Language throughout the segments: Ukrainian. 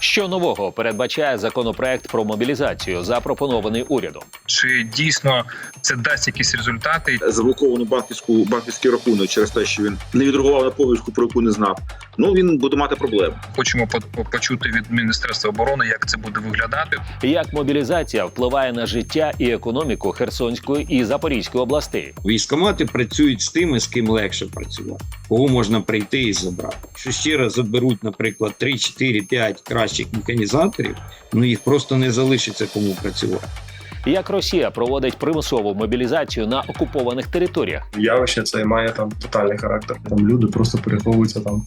Що нового передбачає законопроект про мобілізацію, запропонований урядом? Чи дійсно це дасть якісь результати? заблоковану банківську банківський рахунок через те, що він не відреагував на повістку, про яку не знав. Ну він буде мати проблеми. Хочемо по- по- почути від міністерства оборони, як це буде виглядати. Як мобілізація впливає на життя і економіку Херсонської і Запорізької областей? Військомати працюють з тими, з ким легше працювати, кого можна прийти і забрати. Якщо ще раз заберуть, наприклад, 3, 4, 5 кращих механізаторів, ну їх просто не залишиться кому працювати. Як Росія проводить примусову мобілізацію на окупованих територіях? явище це має там тотальний характер. Там люди просто переховуються там,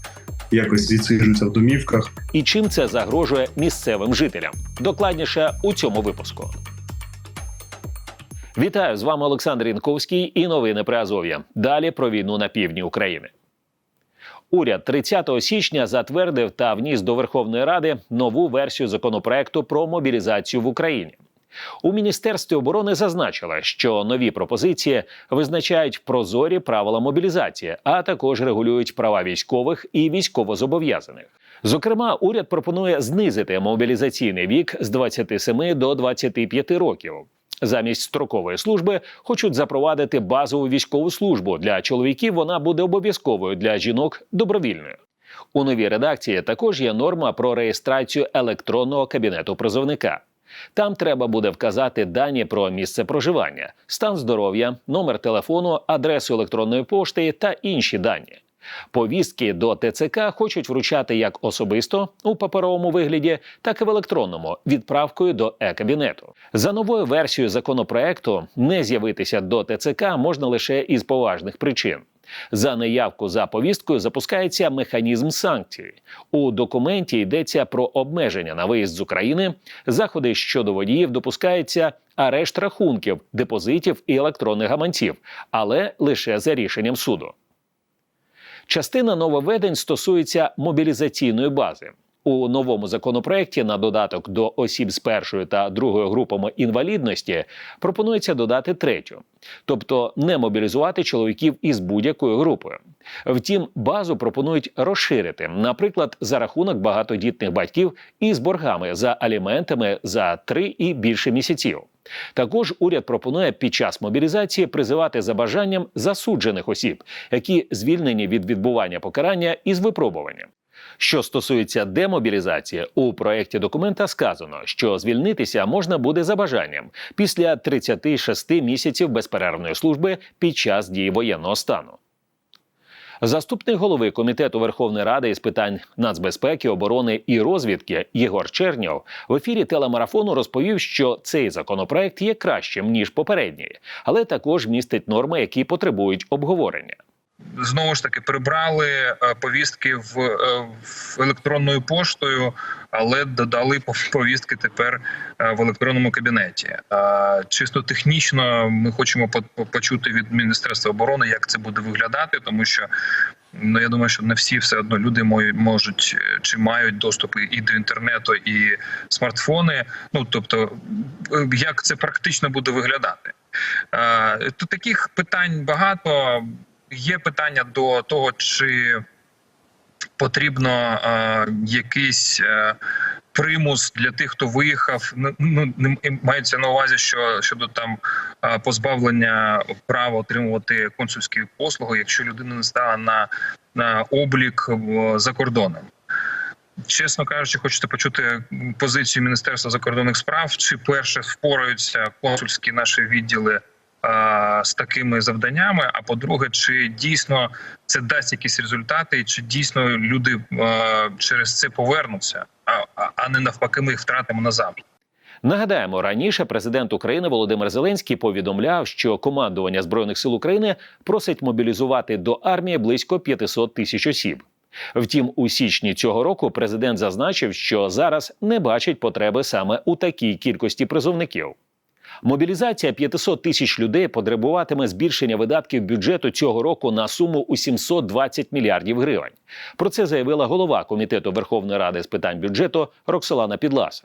якось відсиджуються в домівках. І чим це загрожує місцевим жителям? Докладніше у цьому випуску. Вітаю з вами Олександр Інковський і новини при Азов'я. Далі про війну на півдні України. Уряд 30 січня затвердив та вніс до Верховної Ради нову версію законопроекту про мобілізацію в Україні. У міністерстві оборони зазначили, що нові пропозиції визначають прозорі правила мобілізації, а також регулюють права військових і військовозобов'язаних. Зокрема, уряд пропонує знизити мобілізаційний вік з 27 до 25 років. Замість строкової служби хочуть запровадити базову військову службу. Для чоловіків вона буде обов'язковою для жінок добровільною. У новій редакції також є норма про реєстрацію електронного кабінету призовника. Там треба буде вказати дані про місце проживання, стан здоров'я, номер телефону, адресу електронної пошти та інші дані. Повістки до ТЦК хочуть вручати як особисто у паперовому вигляді, так і в електронному відправкою до е-кабінету. За новою версією законопроекту не з'явитися до ТЦК можна лише із поважних причин. За неявку за повісткою запускається механізм санкцій. У документі йдеться про обмеження на виїзд з України, заходи щодо водіїв допускається арешт рахунків, депозитів і електронних гаманців, але лише за рішенням суду. Частина нововведень стосується мобілізаційної бази. У новому законопроекті на додаток до осіб з першою та другою групами інвалідності пропонується додати третю, тобто не мобілізувати чоловіків із будь-якою групою. Втім, базу пропонують розширити, наприклад, за рахунок багатодітних батьків із боргами за аліментами за три і більше місяців. Також уряд пропонує під час мобілізації призивати за бажанням засуджених осіб, які звільнені від відбування покарання із випробуванням. Що стосується демобілізації, у проєкті документа сказано, що звільнитися можна буде за бажанням після 36 місяців безперервної служби під час дії воєнного стану. Заступник голови комітету Верховної Ради із питань нацбезпеки, оборони і розвідки Єгор Чернєв в ефірі телемарафону розповів, що цей законопроект є кращим ніж попередній, але також містить норми, які потребують обговорення. Знову ж таки, прибрали е, повістки в, е, в електронною поштою, але додали пов- повістки тепер е, в електронному кабінеті. Чисто технічно ми хочемо по- по- почути від міністерства оборони, як це буде виглядати, тому що. Ну, я думаю, що не всі все одно люди можуть чи мають доступ і- до інтернету, і смартфони. Ну тобто, як це практично буде виглядати? Тут таких питань багато. Є питання до того, чи потрібно е, якийсь е, примус для тих, хто виїхав. Ну, Ну не мається на увазі, що щодо там е, позбавлення права отримувати консульські послуги, якщо людина не стала на, на облік в- за кордоном. Чесно кажучи, хочете почути позицію Міністерства закордонних справ, чи перше впораються консульські наші відділи з такими завданнями. А по-друге, чи дійсно це дасть якісь результати, і чи дійсно люди через це повернуться, а, не навпаки, ми їх втратимо назавжди. Нагадаємо, раніше президент України Володимир Зеленський повідомляв, що командування збройних сил України просить мобілізувати до армії близько 500 тисяч осіб. Втім, у січні цього року президент зазначив, що зараз не бачить потреби саме у такій кількості призовників. Мобілізація 500 тисяч людей потребуватиме збільшення видатків бюджету цього року на суму у 720 мільярдів гривень. Про це заявила голова комітету Верховної Ради з питань бюджету Роксолана Підласа.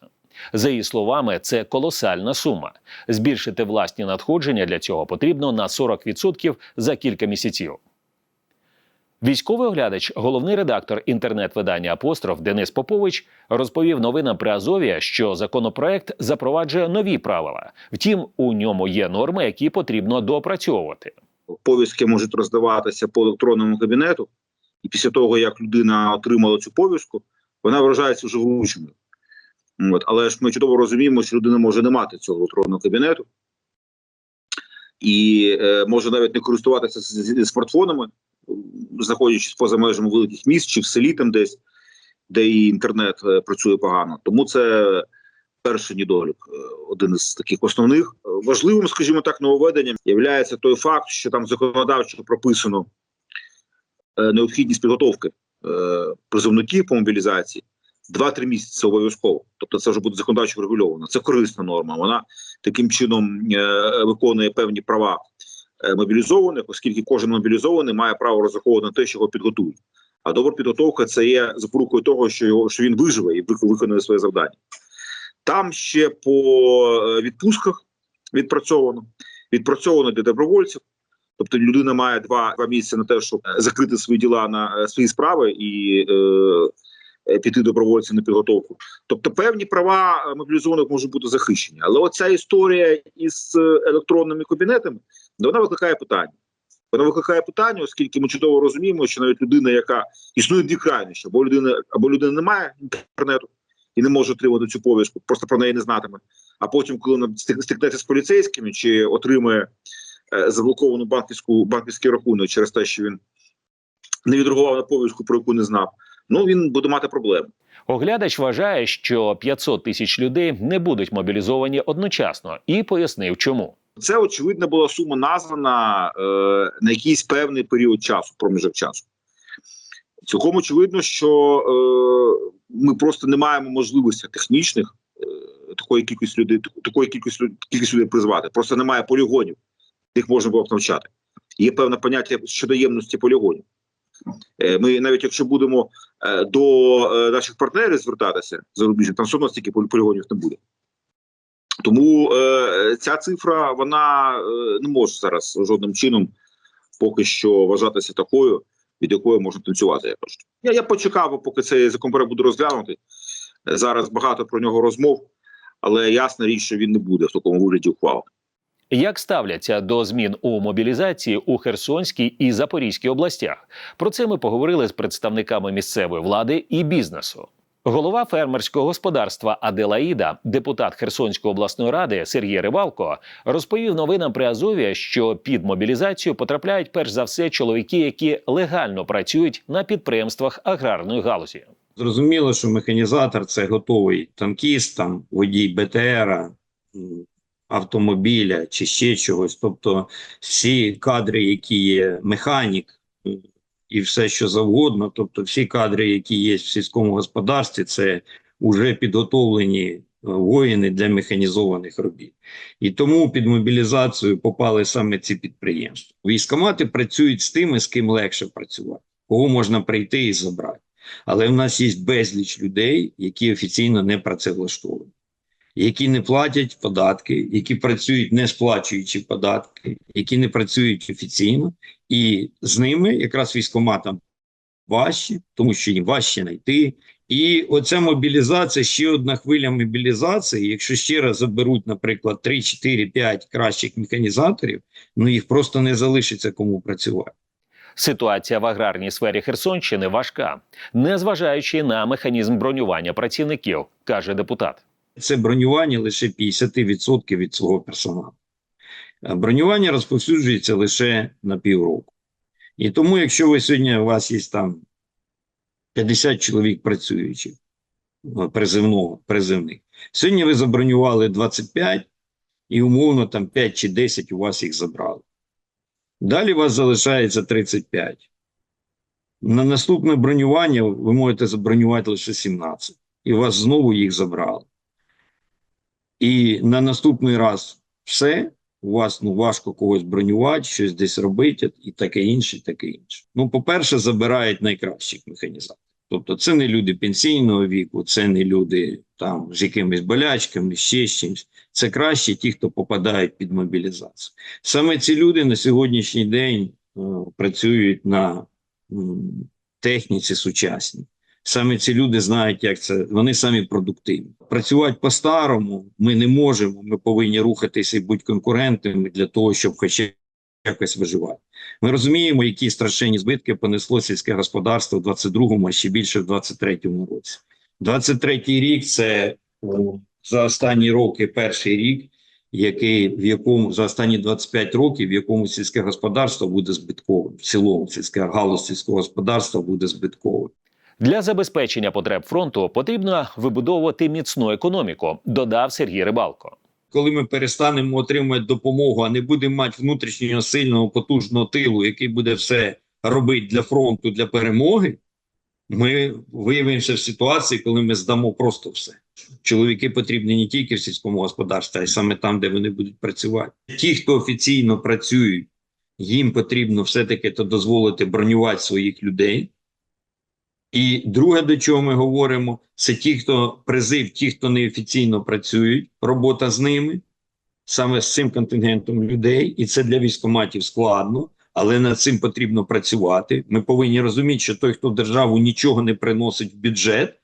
За її словами, це колосальна сума. Збільшити власні надходження для цього потрібно на 40% за кілька місяців. Військовий оглядач, головний редактор інтернет-видання Апостроф Денис Попович розповів новинам при Азові, що законопроект запроваджує нові правила. Втім, у ньому є норми, які потрібно доопрацьовувати. повістки можуть роздаватися по електронному кабінету, і після того, як людина отримала цю повістку, вона вважається вже врученою. От. Але ж ми чудово розуміємо, що людина може не мати цього електронного кабінету і е, може навіть не користуватися з- з- з смартфонами, знаходячись поза межами великих міст чи в селі там десь, де і інтернет е, працює погано. Тому це перший недолік, е, один із таких основних. Важливим, скажімо так, нововведенням є той факт, що там законодавчо прописано е, необхідність підготовки призовників по мобілізації. 2-3 місяці обов'язково. Тобто це вже буде законодавчо врегульовано. Це корисна норма. Вона таким чином е, виконує певні права мобілізованих, оскільки кожен мобілізований має право розраховувати на те, що його підготують. А добра підготовка це є запорукою того, що його що він виживе і виконує своє завдання. Там ще по е, відпустках відпрацьовано, відпрацьовано для добровольців. Тобто людина має два, два місяці на те, щоб е, закрити свої діла на е, свої справи і е, е, піти добровольцем на підготовку. Тобто певні права е, мобілізованих можуть бути захищені. Але оця історія із е, електронними кабінетами вона викликає питання. Вона викликає питання, оскільки ми чудово розуміємо, що навіть людина, яка існує дві крайнощі, або людина, або людина не має інтернету і не може отримати цю повістку, просто про неї не знатиме. А потім, коли вона стик- стикнеться з поліцейськими чи отримує е, заблоковану банківську банківський рахунок через те, що він не відреагував на повістку, про яку не знав, ну він буде мати проблеми. Оглядач вважає, що 500 тисяч людей не будуть мобілізовані одночасно, і пояснив, чому. Це очевидно була сума названа е, на якийсь певний період часу, проміжок часу. Цілком очевидно, що е, ми просто не маємо можливості технічних е, такої кількості людей, такої кількості, кількості людей призвати. Просто немає полігонів, їх можна було б навчати. Є певне поняття щодо ємності полігонів. Е, Ми навіть якщо будемо е, до е, наших партнерів звертатися зарубіжних, там все одно стільки полігонів не буде. Тому ця цифра вона не може зараз жодним чином поки що вважатися такою, від якої можна танцювати. Я кажу. Я, я почекав, поки цей законопроект буде розглянутий. Е, Зараз багато про нього розмов, але ясна річ, що він не буде в такому вигляді ухвали. Як ставляться до змін у мобілізації у Херсонській і Запорізькій областях? Про це ми поговорили з представниками місцевої влади і бізнесу. Голова фермерського господарства Аделаїда, депутат Херсонської обласної ради Сергій Ривалко, розповів новинам при Азові, що під мобілізацію потрапляють перш за все чоловіки, які легально працюють на підприємствах аграрної галузі. Зрозуміло, що механізатор це готовий танкіст, там водій БТРа, автомобіля чи ще чогось. Тобто всі кадри, які є механік і все, що завгодно, тобто всі кадри, які є в сільському господарстві, це вже підготовлені е, воїни для механізованих робіт. І тому під мобілізацію попали саме ці підприємства. Військомати працюють з тими, з ким легше працювати, кого можна прийти і забрати. Але в нас є безліч людей, які офіційно не працевлаштовані, які не платять податки, які працюють не сплачуючи податки, які не працюють офіційно, і з ними якраз військоматам важче, тому що їм важче знайти. І оця мобілізація, ще одна хвиля мобілізації. Якщо ще раз заберуть, наприклад, 3, 4, 5 кращих механізаторів, ну їх просто не залишиться кому працювати. Ситуація в аграрній сфері Херсонщини важка, незважаючи на механізм бронювання працівників, каже депутат. Це бронювання лише 50% від свого персоналу. Бронювання розповсюджується лише на півроку. І тому, якщо ви сьогодні у вас є там 50 чоловік працюючих, е, призивного, призивних, сьогодні ви забронювали 25, і умовно там 5 чи 10 у вас їх забрали. Далі у вас залишається 35. На наступне бронювання ви можете забронювати лише 17, і вас знову їх забрали. І на наступний раз все, у вас ну, важко когось бронювати, щось десь робити, і таке інше, і таке інше. Ну, по-перше, забирають найкращих механізаторів. Тобто, це не люди пенсійного віку, це не люди там з якимись болячками, ще з чимось. Це краще ті, хто попадають під мобілізацію. Саме ці люди на сьогоднішній день е, працюють на м, техніці сучасній. Саме ці люди знають, як це, вони самі продуктивні. Працювати по-старому ми не можемо. Ми повинні рухатися і бути конкурентами для того, щоб хоча якось виживати. Ми розуміємо, які страшенні збитки понесло сільське господарство в 22-му, а ще більше в 23-му році. 23-й рік це за останні роки перший рік, який в якому за останні 25 років, в якому сільське господарство буде збитковим. В цілому сільське галузь сільського господарства буде збитковим. Для забезпечення потреб фронту потрібно вибудовувати міцну економіку, додав Сергій Рибалко. коли ми перестанемо отримувати допомогу, а не будемо мати внутрішнього сильного потужного тилу, який буде все робити для фронту, для перемоги, ми виявимося в ситуації, коли ми здамо просто все. Чоловіки потрібні не тільки в сільському господарстві, а й саме там, де вони будуть працювати. Ті, хто офіційно працюють, їм потрібно все-таки то дозволити бронювати своїх людей. І друге, до чого ми говоримо, це ті, хто призив, ті, хто неофіційно працюють, робота з ними, саме з цим контингентом людей, і це для військоматів складно, але над цим потрібно працювати. Ми повинні розуміти, що той, хто в державу нічого не приносить в бюджет,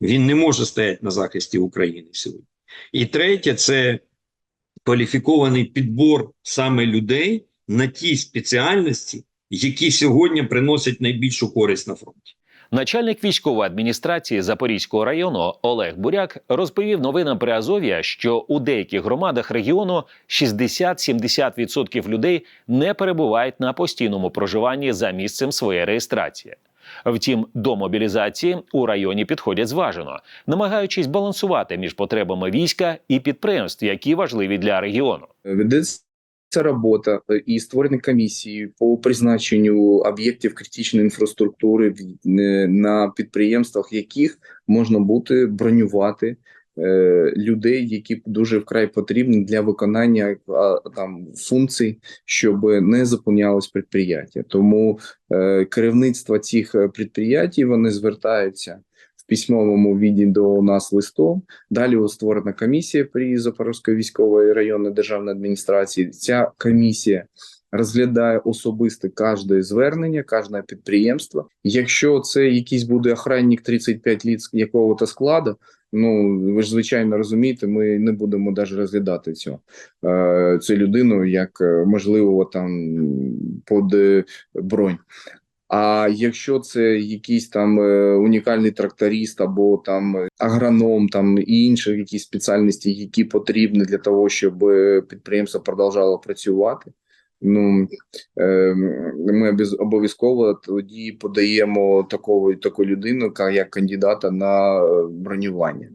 він не може стояти на захисті України сьогодні. І третє, це кваліфікований підбор саме людей на ті спеціальності, які сьогодні приносять найбільшу користь на фронті. Начальник військової адміністрації Запорізького району Олег Буряк розповів новинам при Азов'я, що у деяких громадах регіону 60-70% людей не перебувають на постійному проживанні за місцем своєї реєстрації. Втім, до мобілізації у районі підходять зважено, намагаючись балансувати між потребами війська і підприємств, які важливі для регіону. Ведеться робота е, і створені комісії по призначенню об'єктів критичної інфраструктури е, на підприємствах, яких можна буде бронювати е, людей, які дуже вкрай потрібні для виконання там функцій, щоб не заповнялось підприємство. Тому е, керівництво цих е, підприємств вони звертаються письмовому віді до нас листом. Далі створена комісія при Запорізької військової районної державної адміністрації. Ця комісія розглядає особисто кожне звернення, кожне підприємство. Якщо це якийсь буде охранник 35 літ з якого-то складу, ну ви ж звичайно розумієте, ми не будемо навіть розглядати цього е, цю людину як е, можливо там під е, бронь. А якщо це якийсь там е, унікальний тракторист або там е, агроном, там і інші якісь спеціальності, які потрібні для того, щоб е, підприємство продовжало працювати. Ну ми обов'язково тоді подаємо такого таку людину, як кандидата на бронювання.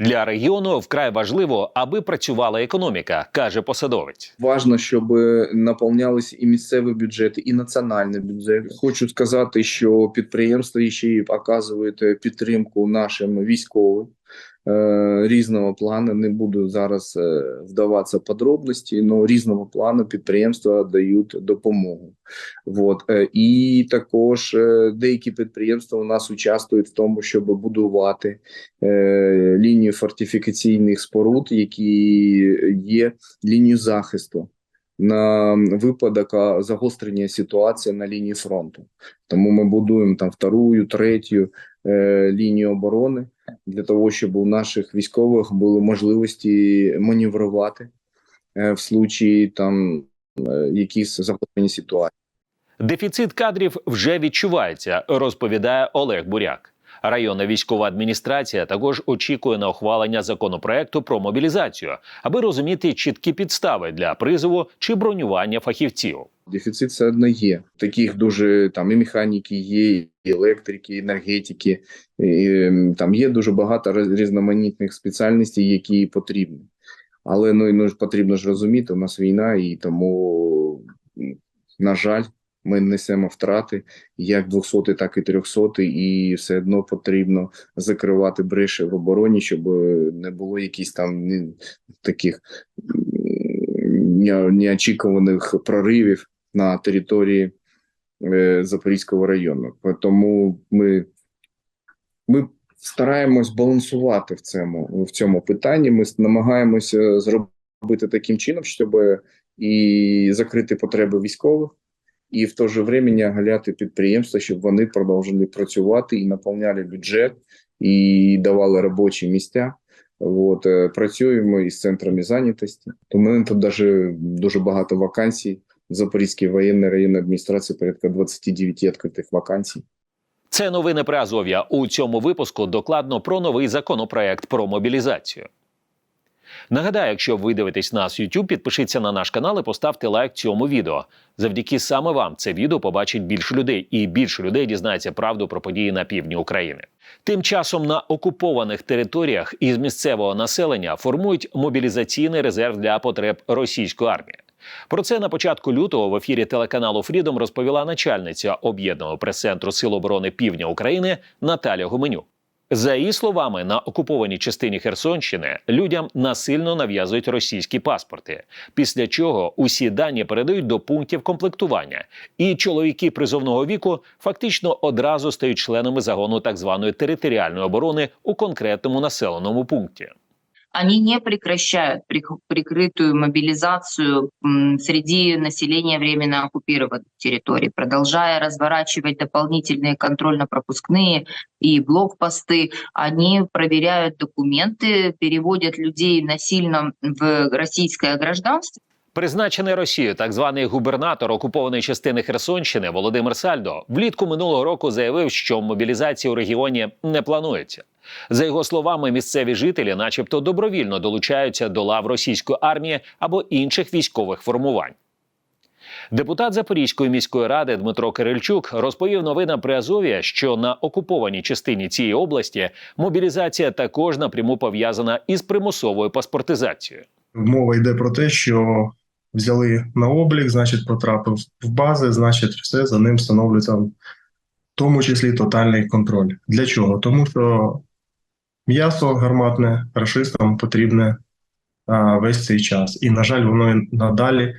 Для регіону вкрай важливо, аби працювала економіка, каже посадовець. Важно, щоб наповнялися і місцеві бюджети, і національний бюджет. Хочу сказати, що підприємства ще й оказують підтримку нашим військовим е, різного плану. Не буду зараз е, вдаватися в подробності, але різного плану підприємства дають допомогу. Вот. Е, І також е, деякі підприємства у нас участвують в тому, щоб будувати е, лінію фортифікаційних споруд, які є лінію захисту на випадок загострення ситуації на лінії фронту. Тому ми будуємо там вторую, третю е, лінію оборони для того, щоб у наших військових були можливості маневрувати е, в случаї там е, якісь загострення ситуації. Дефіцит кадрів вже відчувається, розповідає Олег Буряк. Районна військова адміністрація також очікує на ухвалення законопроекту про мобілізацію, аби розуміти чіткі підстави для призову чи бронювання фахівців. Дефіцит все одно є. Таких дуже там і механіки є, і електрики, і енергетики. І, ем, там є дуже багато різноманітних спеціальностей, які потрібні. Але ну, ну потрібно ж розуміти, у нас війна, і тому, на жаль, ми несемо втрати як 200, так і 300, і все одно потрібно закривати бреші в обороні, щоб е, не було якісь там таких неочікуваних проривів на території е, Запорізького району. Тому ми, ми стараємось балансувати в цьому, в цьому питанні. Ми намагаємося зробити таким чином, щоб і закрити потреби військових, і в то же не оголяти підприємства, щоб вони продовжили працювати і наповняли бюджет і давали робочі місця. От, е, працюємо із центрами зайнятості. То в мене тут даже дуже багато вакансій. В Запорізькій воєнній районній адміністрації порядка 29 відкритих вакансій. Це новини про Азов'я. У цьому випуску докладно про новий законопроект про мобілізацію. Нагадаю, якщо ви дивитесь нас YouTube, підпишіться на наш канал і поставте лайк цьому відео. Завдяки саме вам це відео побачить більше людей, і більше людей дізнається правду про події на півдні України. Тим часом на окупованих територіях із місцевого населення формують мобілізаційний резерв для потреб російської армії. Про це на початку лютого в ефірі телеканалу Фрідом розповіла начальниця об'єднаного прес-центру Сил оборони Півдня України Наталя Гуменюк. За її словами, на окупованій частині Херсонщини людям насильно нав'язують російські паспорти, після чого усі дані передають до пунктів комплектування, і чоловіки призовного віку фактично одразу стають членами загону так званої територіальної оборони у конкретному населеному пункті они не прекращают прик- прикрытую мобилизацию м, среди населения временно оккупированных территорий, продолжая разворачивать дополнительные контрольно-пропускные и блокпосты. Они проверяют документы, переводят людей насильно в российское гражданство. Призначений Росією так званий губернатор окупованої частини Херсонщини Володимир Сальдо влітку минулого року заявив, що мобілізація у регіоні не планується. За його словами, місцеві жителі, начебто, добровільно долучаються до лав російської армії або інших військових формувань. Депутат Запорізької міської ради Дмитро Кирильчук розповів новинам при Азов'я, що на окупованій частині цієї області мобілізація також напряму пов'язана із примусовою паспортизацією. Мова йде про те, що взяли на облік, значить, потрапив в бази, значить, все за ним встановлюється в тому числі тотальний контроль. Для чого? Тому що м'ясо гарматне рашистам потрібне а, весь цей час. І, на жаль, воно надалі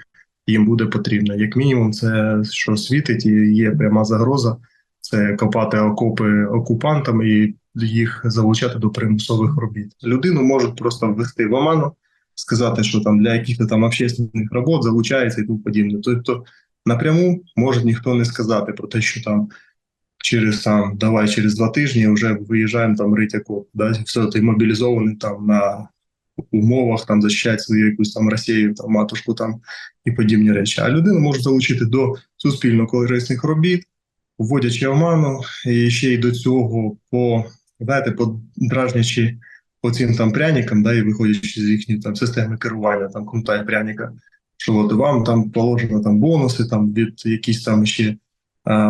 їм буде потрібно. Як мінімум, це що світить, і є пряма загроза це копати окопи окупантам і їх залучати до примусових робіт. Людину можуть просто ввести в оману, сказати, що там для якихось там общественних робот залучається і тому подібне. Тобто напряму може ніхто не сказати про те, що там через там давай через два тижні вже виїжджаємо там рить окоп, да, все ти мобілізований там на умовах там захищати свою якусь там Росію, там матушку там і подібні речі. А людину можуть залучити до суспільно корисних робіт, вводячи оману, і ще й до цього по знаєте, подражнячи по цим там пряникам, да, і виходячи з їхньої там системи керування, там кнута пряника, що от вам там положено там бонуси, там від якісь там ще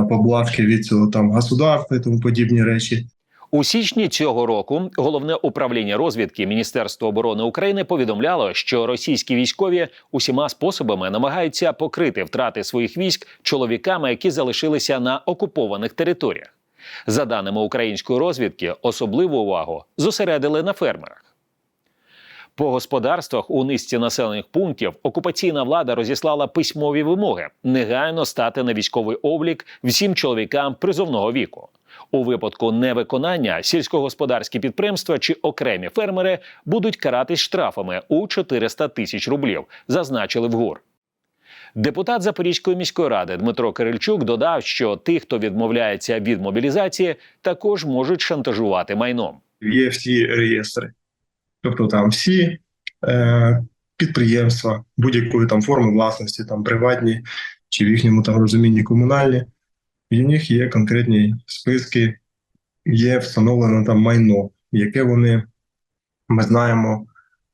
поблажки від цього там государства і тому подібні речі. У січні цього року головне управління розвідки Міністерства оборони України повідомляло, що російські військові усіма способами намагаються покрити втрати своїх військ чоловіками, які залишилися на окупованих територіях. За даними української розвідки, особливу увагу зосередили на фермерах. По господарствах у низці населених пунктів окупаційна влада розіслала письмові вимоги негайно стати на військовий облік всім чоловікам призовного віку. У випадку невиконання сільськогосподарські підприємства чи окремі фермери будуть каратись штрафами у 400 тисяч рублів, зазначили в ГУР. Депутат Запорізької міської ради Дмитро Кирильчук додав, що тих, хто відмовляється від мобілізації, також можуть шантажувати майном. Є всі реєстри, тобто там всі е, підприємства будь-якої там форми власності, там приватні чи в їхньому там розумінні комунальні. В них є конкретні списки, є встановлено там майно, яке вони, ми знаємо,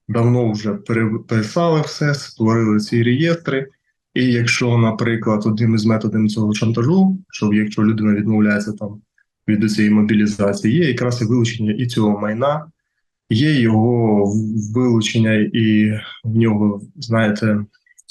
давно вже переписали все, створили ці реєстри. І якщо, наприклад, одним із методів цього шантажу, що якщо людина відмовляється там від цієї мобілізації, є якраз і вилучення і цього майна, є його вилучення, і в нього, знаєте,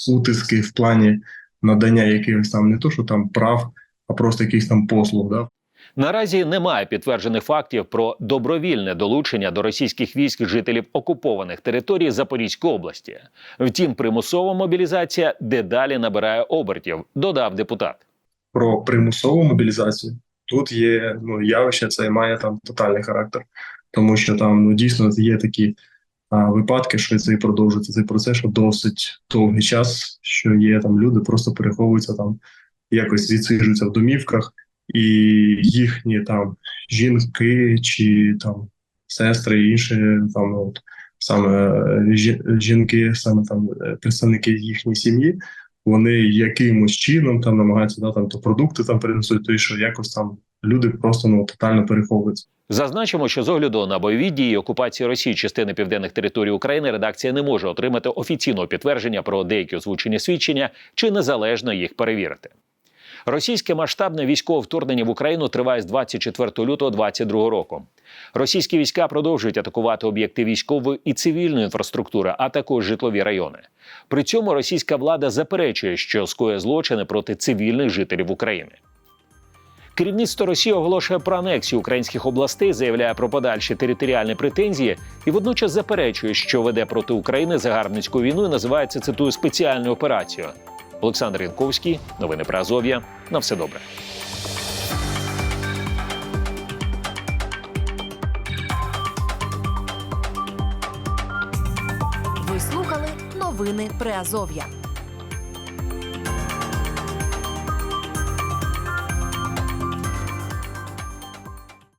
утиски в плані надання якихось там не то, що там прав а просто якийсь там послуг. Да? Наразі немає підтверджених фактів про добровільне долучення до російських військ жителів окупованих територій Запорізької області. Втім, примусова мобілізація дедалі набирає обертів, додав депутат. Про примусову мобілізацію тут є ну явище, це має там тотальний характер, тому що там ну дійсно є такі а, випадки, що це і продовжується цей процес, що досить довгий час, що є там люди, просто переховуються там якось відсиджуються в домівках, і їхні там жінки чи там сестри, і інші там ну, от, саме е, жінки, саме там е, представники їхньої сім'ї, вони якимось чином там намагаються да, там то продукти там принесуть, то і що якось там люди просто ну тотально переховуються. Зазначимо, що з огляду на бойові дії окупації Росії частини південних територій України редакція не може отримати офіційного підтвердження про деякі озвучені свідчення чи незалежно їх перевірити. Російське масштабне військове вторгнення в Україну триває з 24 лютого 2022 року. Російські війська продовжують атакувати об'єкти військової і цивільної інфраструктури, а також житлові райони. При цьому російська влада заперечує, що скоє злочини проти цивільних жителів України. Керівництво Росії оголошує про анексію українських областей, заявляє про подальші територіальні претензії і водночас заперечує, що веде проти України загарбницьку війну і називається цитую спеціальною операцією. Олександр Янковський, новини про Азов'я. На все добре. Ви слухали новини Приазов'я.